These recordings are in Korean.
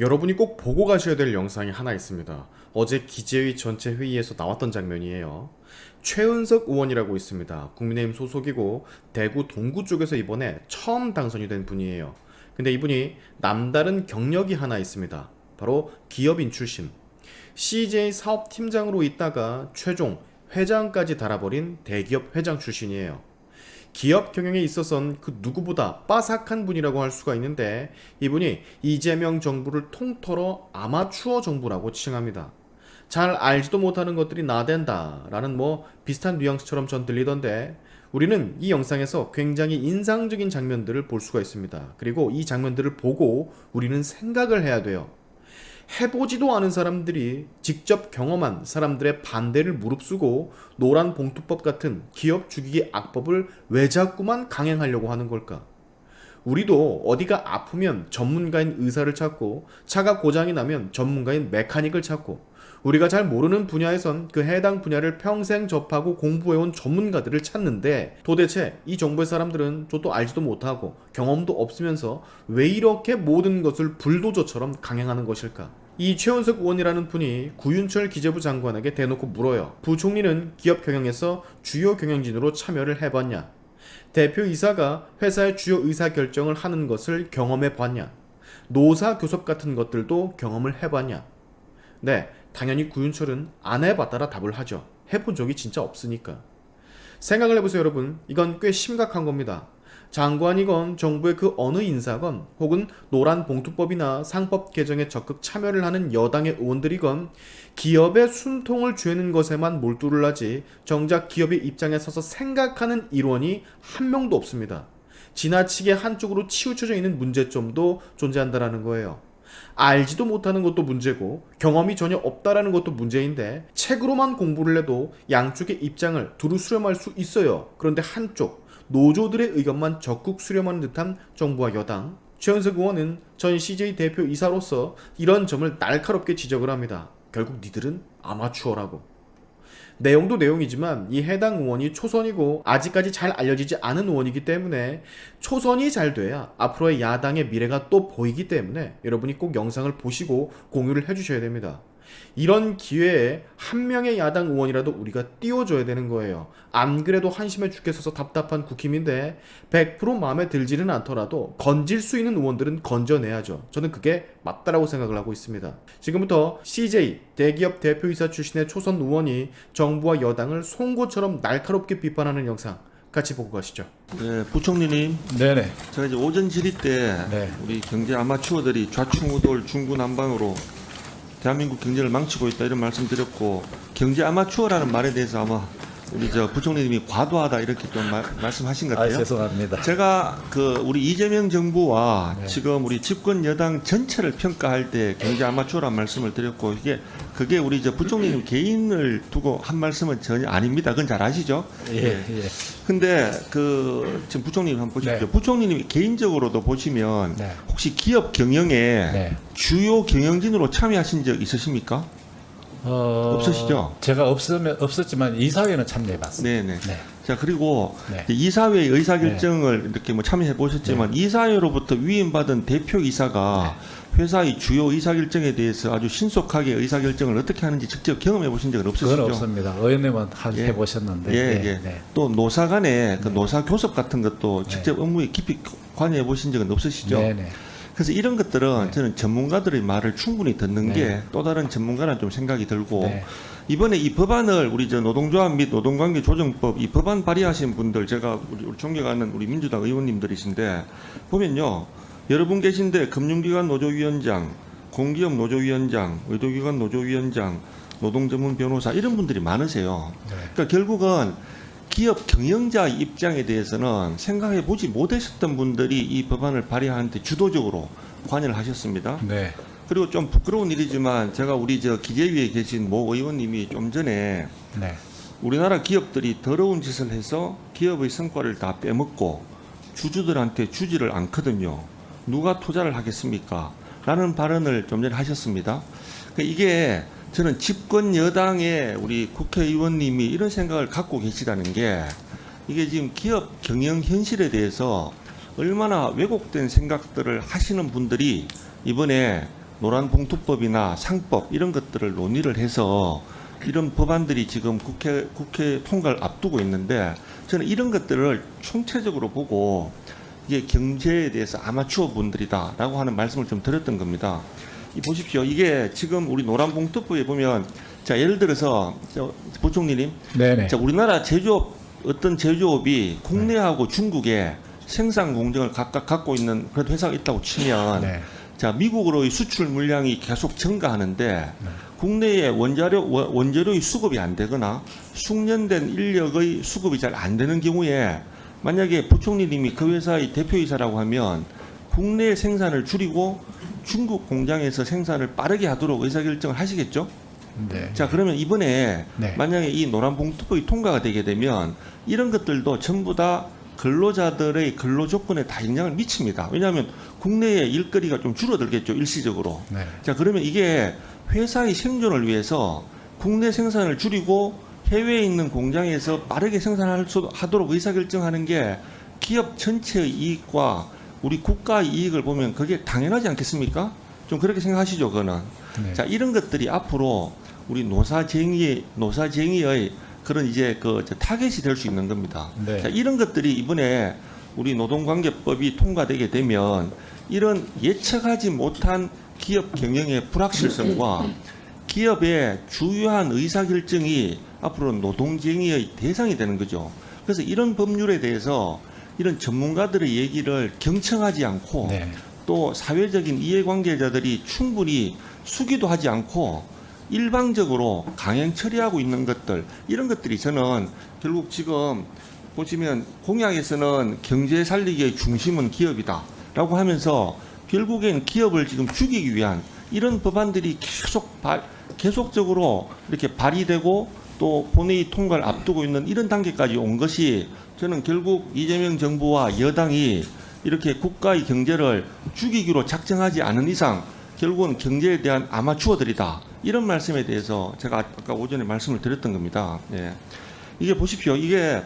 여러분이 꼭 보고 가셔야 될 영상이 하나 있습니다. 어제 기재위 전체 회의에서 나왔던 장면이에요. 최은석 의원이라고 있습니다. 국민의힘 소속이고 대구 동구 쪽에서 이번에 처음 당선이 된 분이에요. 근데 이분이 남다른 경력이 하나 있습니다. 바로 기업인 출신. CJ 사업팀장으로 있다가 최종 회장까지 달아버린 대기업 회장 출신이에요. 기업 경영에 있어선 그 누구보다 빠삭한 분이라고 할 수가 있는데 이분이 이재명 정부를 통틀어 아마추어 정부라고 칭합니다. 잘 알지도 못하는 것들이 나댄다 라는 뭐 비슷한 뉘앙스처럼 전 들리던데 우리는 이 영상에서 굉장히 인상적인 장면들을 볼 수가 있습니다. 그리고 이 장면들을 보고 우리는 생각을 해야 돼요. 해보지도 않은 사람들이 직접 경험한 사람들의 반대를 무릅쓰고 노란 봉투법 같은 기업 죽이기 악법을 왜 자꾸만 강행하려고 하는 걸까? 우리도 어디가 아프면 전문가인 의사를 찾고 차가 고장이 나면 전문가인 메카닉을 찾고 우리가 잘 모르는 분야에선 그 해당 분야를 평생 접하고 공부해온 전문가들을 찾는데 도대체 이 정부의 사람들은 저도 알지도 못하고 경험도 없으면서 왜 이렇게 모든 것을 불도저처럼 강행하는 것일까? 이 최원석 의원이라는 분이 구윤철 기재부 장관에게 대놓고 물어요. 부총리는 기업 경영에서 주요 경영진으로 참여를 해봤냐? 대표이사가 회사의 주요 의사 결정을 하는 것을 경험해 봤냐? 노사 교섭 같은 것들도 경험을 해봤냐? 네, 당연히 구윤철은 안 해봤다라 답을 하죠. 해본 적이 진짜 없으니까. 생각을 해보세요, 여러분. 이건 꽤 심각한 겁니다. 장관이건 정부의 그 어느 인사건 혹은 노란 봉투법이나 상법 개정에 적극 참여를 하는 여당의 의원들이건 기업의 숨통을 죄는 것에만 몰두를 하지 정작 기업의 입장에 서서 생각하는 일원이 한 명도 없습니다. 지나치게 한쪽으로 치우쳐져 있는 문제점도 존재한다라는 거예요. 알지도 못하는 것도 문제고 경험이 전혀 없다라는 것도 문제인데 책으로만 공부를 해도 양쪽의 입장을 두루 수렴할 수 있어요. 그런데 한쪽 노조들의 의견만 적극 수렴하는 듯한 정부와 여당 최은석 의원은 전 CJ 대표 이사로서 이런 점을 날카롭게 지적을 합니다. 결국 니들은 아마추어라고. 내용도 내용이지만 이 해당 의원이 초선이고 아직까지 잘 알려지지 않은 의원이기 때문에 초선이 잘 돼야 앞으로의 야당의 미래가 또 보이기 때문에 여러분이 꼭 영상을 보시고 공유를 해주셔야 됩니다. 이런 기회에 한 명의 야당 의원이라도 우리가 띄워줘야 되는 거예요. 안 그래도 한심해 죽겠어서 답답한 국힘인데 100% 마음에 들지는 않더라도 건질 수 있는 의원들은 건져내야죠. 저는 그게 맞다라고 생각을 하고 있습니다. 지금부터 CJ 대기업 대표이사 출신의 초선 의원이 정부와 여당을 송곳처럼 날카롭게 비판하는 영상 같이 보고 가시죠. 네, 부총리님, 네네. 제가 이제 오전 질의 때 네. 우리 경제 아마추어들이 좌충우돌 중구난방으로 대한민국 경제를 망치고 있다 이런 말씀 드렸고 경제 아마추어라는 말에 대해서 아마 우리 저 부총리님이 과도하다 이렇게 좀 말, 말씀하신 것 아, 같아요. 죄송합니다. 제가 그 우리 이재명 정부와 네. 지금 우리 집권 여당 전체를 평가할 때 경제 아마추어란 말씀을 드렸고 이게 그게 우리 저 부총리님 개인을 두고 한 말씀은 전혀 아닙니다. 그건 잘 아시죠? 예, 예. 근데 그 지금 부총님 한번 보십시오. 네. 부총리님이 개인적으로도 보시면 네. 혹시 기업 경영에 네. 주요 경영진으로 참여하신 적 있으십니까? 어, 없으시죠? 제가 없으면 없었지만 이사회는 참여해봤습니다. 네네. 네. 자 그리고 네. 이사회 의사 결정을 이렇게 뭐 참여해 보셨지만 이사회로부터 위임받은 대표 이사가 네. 회사의 주요 의사 결정에 대해서 아주 신속하게 의사 결정을 어떻게 하는지 직접 경험해 보신 적은 없으시죠? 그건 없습니다. 의원님은 한 예. 해보셨는데. 예, 네, 예. 네. 또 노사 간의 그 노사 교섭 같은 것도 직접 업무에 깊이 관여해 보신 적은 없으시죠? 네, 네. 그래서 이런 것들은 네. 저는 전문가들의 말을 충분히 듣는 네. 게또 다른 전문가는 좀 생각이 들고 네. 이번에 이 법안을 우리 저 노동조합 및 노동관계 조정법 이 법안 발의하신 분들 제가 우리, 우리 존경하는 우리 민주당 의원님들이신데 보면요 여러분 계신데 금융기관 노조위원장, 공기업 노조위원장, 의료기관 노조위원장, 노동전문 변호사 이런 분들이 많으세요. 네. 그러니까 결국은 기업 경영자 입장에 대해서는 생각해 보지 못하셨던 분들이 이 법안을 발의하는데 주도적으로 관여를 하셨습니다. 네. 그리고 좀 부끄러운 일이지만 제가 우리 저 기재위에 계신 모 의원님이 좀 전에 네. 우리나라 기업들이 더러운 짓을 해서 기업의 성과를 다 빼먹고 주주들한테 주지를 않거든요. 누가 투자를 하겠습니까? 라는 발언을 좀 전에 하셨습니다. 그러니까 이게 저는 집권 여당의 우리 국회의원님이 이런 생각을 갖고 계시다는 게 이게 지금 기업 경영 현실에 대해서 얼마나 왜곡된 생각들을 하시는 분들이 이번에 노란봉투법이나 상법 이런 것들을 논의를 해서 이런 법안들이 지금 국회 국회 통과를 앞두고 있는데 저는 이런 것들을 총체적으로 보고 이게 경제에 대해서 아마추어 분들이다라고 하는 말씀을 좀 드렸던 겁니다. 이 보십시오. 이게 지금 우리 노란 봉투법에 보면 자 예를 들어서 저 부총리님 네네. 자, 우리나라 제조업 어떤 제조업이 국내하고 중국에 생산 공정을 각각 갖고 있는 그런 회사가 있다고 치면 네. 자 미국으로의 수출 물량이 계속 증가하는데 국내에 원자료 원- 원재료의 수급이 안 되거나 숙련된 인력의 수급이 잘 안 되는 경우에 만약에 부총리님이 그 회사의 대표이사라고 하면 국내 생산을 줄이고 중국 공장에서 생산을 빠르게 하도록 의사결정을 하시겠죠? 네. 자 그러면 이번에 네. 만약에 이 노란 봉투법이 통과가 되게 되면 이런 것들도 전부 다 근로자들의 근로 조건에 다 영향을 미칩니다. 왜냐하면 국내에 일거리가 좀 줄어들겠죠 일시적으로. 네. 자 그러면 이게 회사의 생존을 위해서 국내 생산을 줄이고 해외에 있는 공장에서 빠르게 생산할 수 하도록 의사결정하는 게 기업 전체의 이익과 우리 국가의 이익을 보면 그게 당연하지 않겠습니까? 좀 그렇게 생각하시죠, 그거는. 네. 자 이런 것들이 앞으로 우리 노사쟁이 노사쟁이의 그런 이제 그 타겟이 될 수 있는 겁니다. 네. 자 이런 것들이 이번에 우리 노동관계법이 통과되게 되면 이런 예측하지 못한 기업 경영의 불확실성과 기업의 주요한 의사결정이 앞으로 노동쟁의의 대상이 되는 거죠. 그래서 이런 법률에 대해서 이런 전문가들의 얘기를 경청하지 않고 네. 또 사회적인 이해관계자들이 충분히 수기도 하지 않고 일방적으로 강행 처리하고 있는 것들 이런 것들이 저는 결국 지금 보시면 공약에서는 경제 살리기의 중심은 기업이다라고 하면서 결국엔 기업을 지금 죽이기 위한 이런 법안들이 계속 발, 계속적으로 이렇게 발의되고 또 본회의 통과를 앞두고 있는 이런 단계까지 온 것이 저는 결국 이재명 정부와 여당이 이렇게 국가의 경제를 죽이기로 작정하지 않은 이상 결국은 경제에 대한 아마추어들이다. 이런 말씀에 대해서 제가 아까 오전에 말씀을 드렸던 겁니다. 예. 이게 보십시오. 이게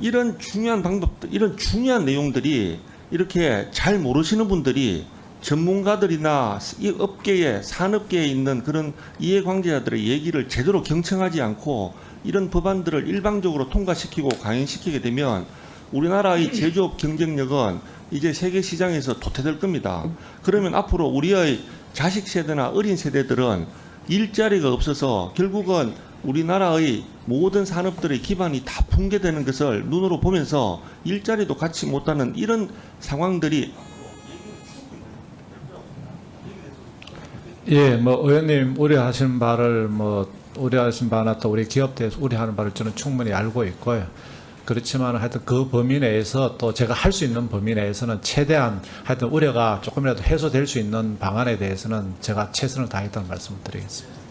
이런 중요한 방법들, 이런 중요한 내용들이 이렇게 잘 모르시는 분들이 전문가들이나 이 업계에 산업계에 있는 그런 이해관계자들의 얘기를 제대로 경청하지 않고 이런 법안들을 일방적으로 통과시키고 강행시키게 되면 우리나라의 제조업 경쟁력은 이제 세계 시장에서 도태될 겁니다. 그러면 앞으로 우리의 자식 세대나 어린 세대들은 일자리가 없어서 결국은 우리나라의 모든 산업들의 기반이 다 붕괴되는 것을 눈으로 보면서 일자리도 갖지 못하는 이런 상황들이 예, 뭐 의원님 우려하시는 바를 뭐 우려하신 바나 또 우리 기업 대해서 우려하는 바를 저는 충분히 알고 있고요. 그렇지만 하여튼 그 범위 내에서 또 제가 할 수 있는 범위 내에서는 최대한 하여튼 우려가 조금이라도 해소될 수 있는 방안에 대해서는 제가 최선을 다했다는 말씀을 드리겠습니다.